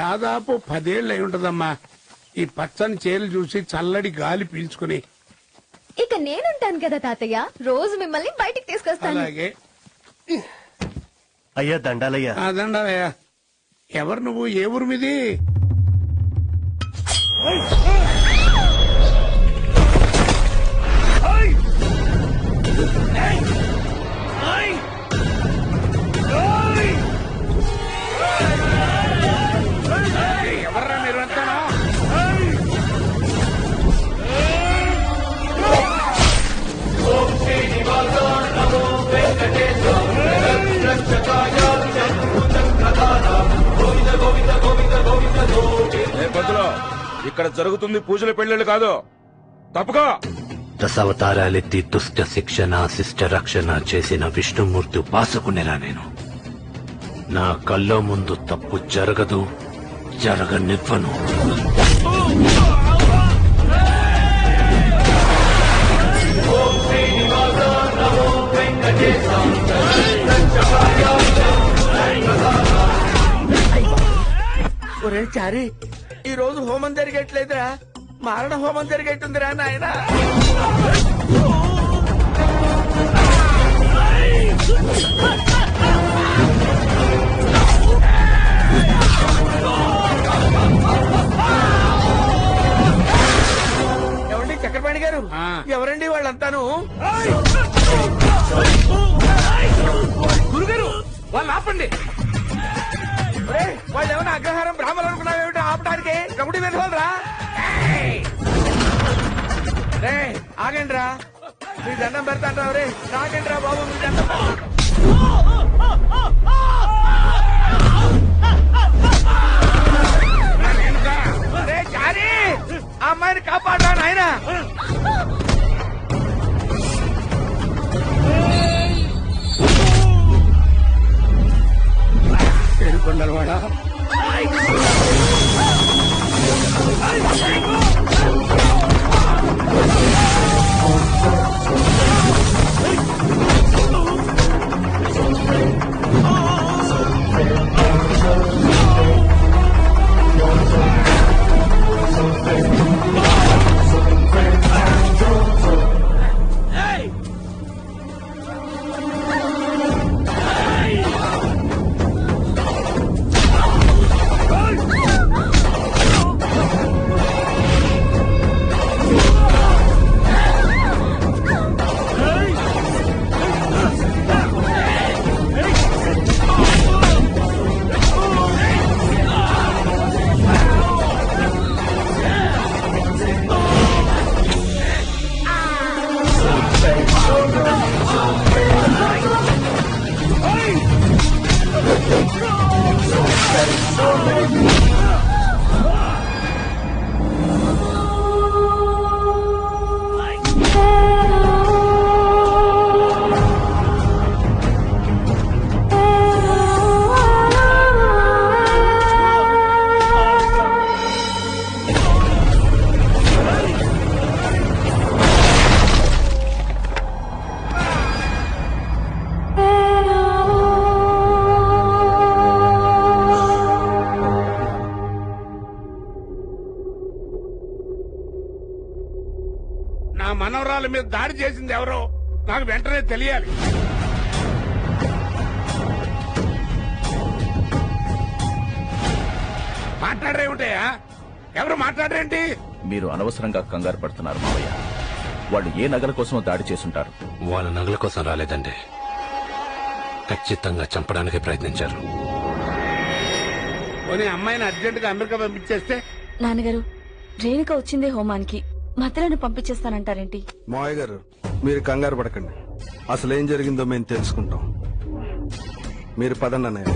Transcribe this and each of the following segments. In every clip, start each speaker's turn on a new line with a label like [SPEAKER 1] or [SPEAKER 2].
[SPEAKER 1] దాదాపు పదేళ్ళు అయి ఉంటదమ్మా. ఈ పచ్చని చేలు చూసి చల్లడి గాలి పీల్చుకుని.
[SPEAKER 2] ఇక నేనుంటాను కదా తాతయ్య రోజు మిమ్మల్ని బయటికి తీసుకొస్తాను.
[SPEAKER 1] అలాగే.
[SPEAKER 3] అయ్యా దండాలయ్యా.
[SPEAKER 1] అదండవయ్యా ఎవరు నువ్వు? ఏ ఊరు మీది?
[SPEAKER 4] ఇక్కడ జరుగుతుంది పూజల పెళ్ళిళ్ళు కాదు. తప్పుకో.
[SPEAKER 5] దశావతారాలెత్తి దుష్ట శిక్షణ శిష్ట రక్షణ చేసిన విష్ణుమూర్తి ఉపాసకునేరా నేను. నా కల్లో ముందు తప్పు జరగదు జరగనివ్వను.
[SPEAKER 6] ఒరే చారి ఈ రోజు హోమం జరిగేట్లేదురా. మారణ హోమం జరిగేట్టుందిరా నాయన. ఎవండి చక్రపాణి గారు. ఎవరండి వాళ్ళంతాను? గురుగారు వాళ్ళు ఆపండి. వాళ్ళు ఏమైనా అగ్రహారం బ్రాహ్మణులు అనుకున్నావేమిటో? ఆపడానికి కమిటీ వెళ్ళరా రే ఆగండి రా మీ దండం పెడతాంటావు రే రాగండి రా బాబు మీ దండం అమ్మాయిని కాపాడా నాయనా.
[SPEAKER 1] నా మనవరాల మీద దాడి చేసింది ఎవరో నాకు వెంటనే తెలియాలి. మాట్లాడరేమిటయా ఎవరు మాట్లాడరేంటి?
[SPEAKER 7] మీరు అనవసరంగా కంగారు పడుతున్నారు మావయ్య. వాళ్ళు ఏ నగల కోసం దాడి చేసుంటారు
[SPEAKER 5] వాళ్ళ నగల కోసం రాలేదండి. ఖచ్చితంగా చంపడానికి ప్రయత్నించారు.
[SPEAKER 1] పోనీ అమ్మాయిని అర్జెంట్గా అమెరికా పంపించేస్తే?
[SPEAKER 8] నాన్నగారు రేణుక వచ్చిందే హోమానికి. మధ్యలను పంపించేస్తానంటారేంటి?
[SPEAKER 9] మావయ్య గారు మీరు కంగారు పడకండి. అసలు ఏం జరిగిందో మేము తెలుసుకుంటాం. మీరు పదండి అన్నయ్య.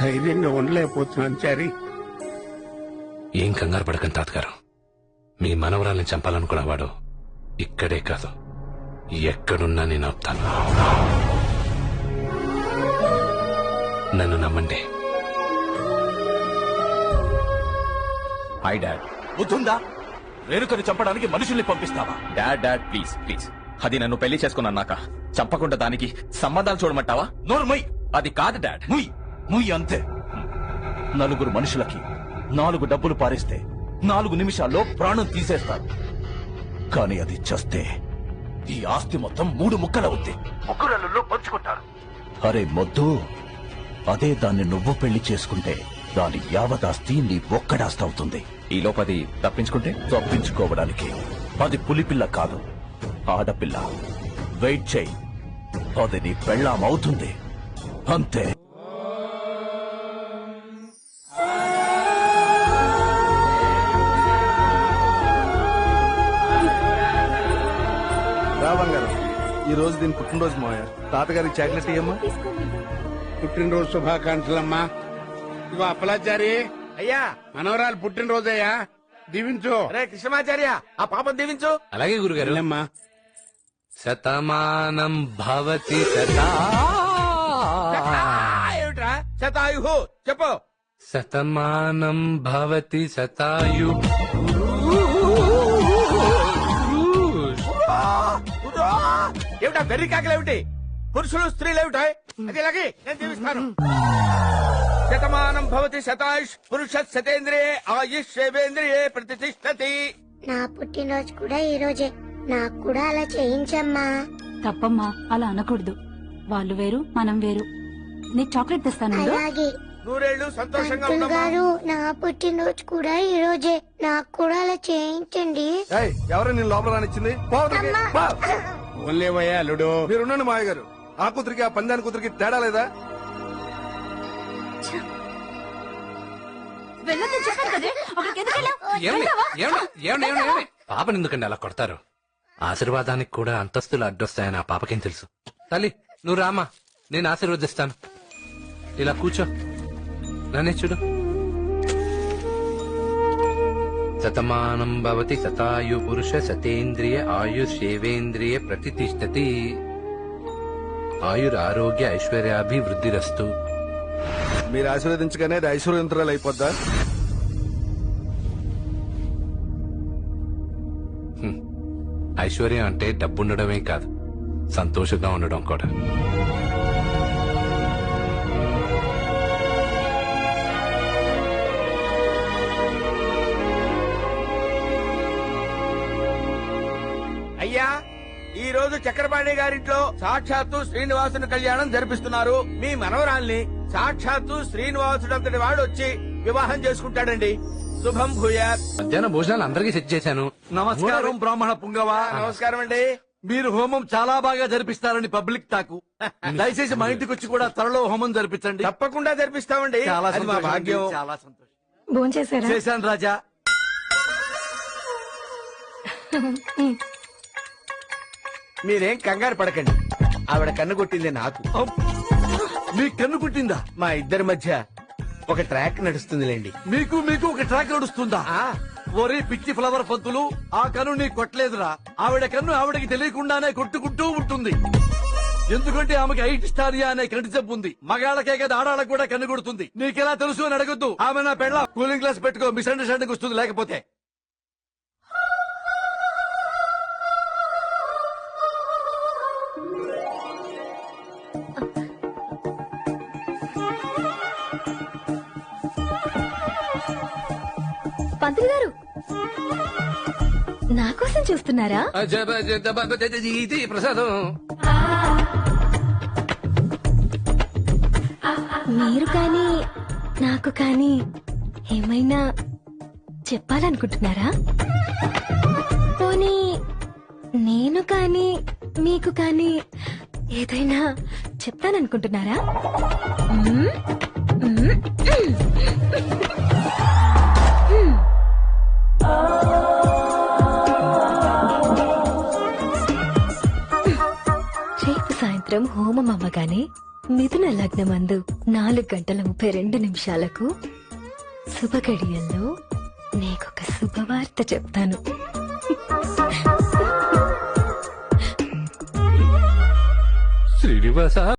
[SPEAKER 1] ధైర్యంగా ఉండలేకపోతున్నాను చారి.
[SPEAKER 5] ఏం కంగారు పడకండి తాతగారు. మీ మనవరాల్ని చంపాలనుకున్నవాడు ఇక్కడే కాదు. ఎక్కడున్నా నేను ఆపుతాను. నన్ను నమ్మండి.
[SPEAKER 7] హాయ్ డాడ్ బుద్ధుందా? రేణుకని చంపడానికి మనుషుల్ని పంపిస్తావా? డాడ్ డాడ్ ప్లీజ్ ప్లీజ్ అది నన్ను పెళ్ళి చేసుకున్నాక చంపకుండా దానికి సంబంధాలు చూడమంటావా? నోర్మయ్ అది కాదు డాడ్ ముయ్. ముయ్ అంతే. నలుగురు మనుషులకి నాలుగు డబ్బులు పారేస్తే నాలుగు నిమిషాల్లో ప్రాణం తీసేస్తారు. కానీ అది చస్తే ఈ ఆస్తి మొత్తం మూడు ముక్కలవుద్ది ముగ్గురల్లో పంచుకుంటారు. అరే మొద్దు అదే దాన్ని నువ్వు పెళ్ళి చేసుకుంటే దాని యావదాస్తి నీ ఒక్కడాస్తి అవుతుంది. ఈ లోపది తప్పించుకుంటే? తప్పించుకోవడానికి అది పులిపిల్ల కాదు ఆడపిల్ల. వెయిట్ చేయి అది నీ పెళ్ళాం అవుతుంది. అంతే.
[SPEAKER 9] రోజు దీని పుట్టినరోజు మావయ్య. తాతగారికి చాక్లెట్ ఇయ్యమ్మా.
[SPEAKER 1] పుట్టినరోజు శుభాకాంక్షలమ్మా. ఇగో అప్పలాచారి.
[SPEAKER 6] అయ్యా.
[SPEAKER 1] మనవరాలు పుట్టినరోజయ్యా. దీవించు.
[SPEAKER 6] అరే కృష్ణమాచార్య ఆ పాపం దీవించు.
[SPEAKER 5] అలాగే గురుగారు. శతమానం భవతి శతా.
[SPEAKER 6] ఆ, ఏమిట్రా? శతాయుహు. చెప్పు.
[SPEAKER 5] శతమానం భవతి శతాయు.
[SPEAKER 6] ఏమిటా వెర్రి కాకలేమిటి పురుషులు స్త్రీలు ఏమిటాయి అది ఇలాగే నేను జీవిస్తాను. శతమానం భవతి శతాయుష్ పురుష శతేంద్రియే ఆయుష్ శైవేంద్రియే ప్రతిష్టతి
[SPEAKER 3] నా పుట్టినరోజు కూడా ఈ రోజే. నాకు కూడా అలా చేయించమ్మా.
[SPEAKER 8] తప్పమ్మా అలా అనకూడదు. వాళ్ళు వేరు మనం వేరు. నీకు చాక్లెట్ తెస్తాను
[SPEAKER 3] అలాగే.
[SPEAKER 6] నూరేళ్ళు సంతోషంగా
[SPEAKER 3] అంకుల్
[SPEAKER 6] ఉండమ్మా.
[SPEAKER 3] గారు నా పుట్టినరోజు కూడా ఈ రోజే. నాకు కూడా అలా చేయించండి.
[SPEAKER 9] ఏయ్ ఎవరు నేను లోపల రానిచ్చింది? పోవతలకి. పో.
[SPEAKER 1] అల్లుడు?
[SPEAKER 9] మీరున్నాను మావయ్య గారు ఆ కూతురికి ఆ పందాని కూతురికి తేడా లేదా?
[SPEAKER 5] పాపని ఎందుకండి అలా కొడతారు? ఆశీర్వాదానికి కూడా అంతస్తులు అడ్డొస్తాయని ఆ పాపకేం తెలుసు? తల్లి నువ్వు రామా నేను ఆశీర్వదిస్తాను. ఇలా కూర్చో. నన్నే చూడు. శతమానం భవతి శతాయు పురుష సతేంద్రియ ఆయుషేవేంద్రియ ప్రతిష్టతి ఆయుర్ ఆరోగ్య ఐశ్వర్యాభివృద్ధిరస్తు.
[SPEAKER 9] మీరు ఆశీర్వదించగానే అది ఐశ్వర్యంతరాలు అయిపోద్దా?
[SPEAKER 5] ఐశ్వర్యం అంటే డబ్బుండడమే కాదు సంతోషంగా ఉండడం కూడా.
[SPEAKER 6] ఈ రోజు చక్రపాణి గారింట్లో సాక్షాత్తు శ్రీనివాసుని కళ్యాణం జరిపిస్తున్నారు. మీ మనవరాల్ని సాక్షాత్తు శ్రీనివాసుడంతటి వాడు వచ్చి వివాహం చేసుకుంటాడండి. శుభం భూయాత్
[SPEAKER 5] మధ్యాహ్నం భోజనాలు అందరికీ సెట్ చేశాను.
[SPEAKER 10] నమస్కారం. బ్రాహ్మణ పుంగవ?
[SPEAKER 6] నమస్కారం అండి.
[SPEAKER 10] మీరు హోమం చాలా బాగా జరిపిస్తారని పబ్లిక్ టాకు. దయచేసి మా ఇంటికి వచ్చి కూడా త్వరలో హోమం జరిపించండి.
[SPEAKER 6] తప్పకుండా జరిపిస్తామండి.
[SPEAKER 10] చాలా
[SPEAKER 6] అది మా
[SPEAKER 10] సంతోషం అండి,
[SPEAKER 6] భాగ్యం.
[SPEAKER 10] చాలా సంతోషం.
[SPEAKER 8] భోంచేశారా?
[SPEAKER 10] చేశాను రాజా.
[SPEAKER 6] మీరేం కంగారు పడకండి. ఆవిడ కన్ను కొట్టింది నాకు.
[SPEAKER 10] మీ కన్ను పుట్టిందా
[SPEAKER 6] మా ఇద్దరి మధ్య ఒక ట్రాక్ నడుస్తుందిలేండి.
[SPEAKER 10] మీకు మీకు ఒక ట్రాక్ నడుస్తుందా? ఒరే పిచ్చి ఫ్లవర్ పంతులు ఆ కన్ను నీకు కొట్టలేదురా. ఆవిడ కన్ను ఆవిడకి తెలియకుండానే కొట్టుకుంటూ ఉంటుంది. ఎందుకంటే ఆమెకి ఐట్ స్టారియా అనే కంటి జబ్బు ఉంది. మగాళ్ళకే కదా ఆడాళ్ళకు కూడా కన్ను కొడుతుంది. నీకెలా తెలుసు అని అడగొద్దు. ఆమె నా పెళ్ళ కూలింగ్ గ్లాస్ పెట్టుకో మిస్అండర్స్టాండింగ్ వస్తుంది లేకపోతే.
[SPEAKER 2] పంతులు గారు. నా కోసం చూస్తున్నారా?
[SPEAKER 5] ఇది ప్రసాదం.
[SPEAKER 2] మీరు కానీ నాకు కానీ ఏమైనా చెప్పాలనుకుంటున్నారా? పోనీ నేను కానీ మీకు కానీ ఏదైనా చెప్తాననుకుంటున్నారా? మాత్రం హోమం అవ్వగానే మిథున లగ్నమందు నాలుగు గంటల ముప్పై రెండు నిమిషాలకు శుభగడియల్లో నీకొక శుభవార్త చెప్తాను.
[SPEAKER 5] శ్రీనివాస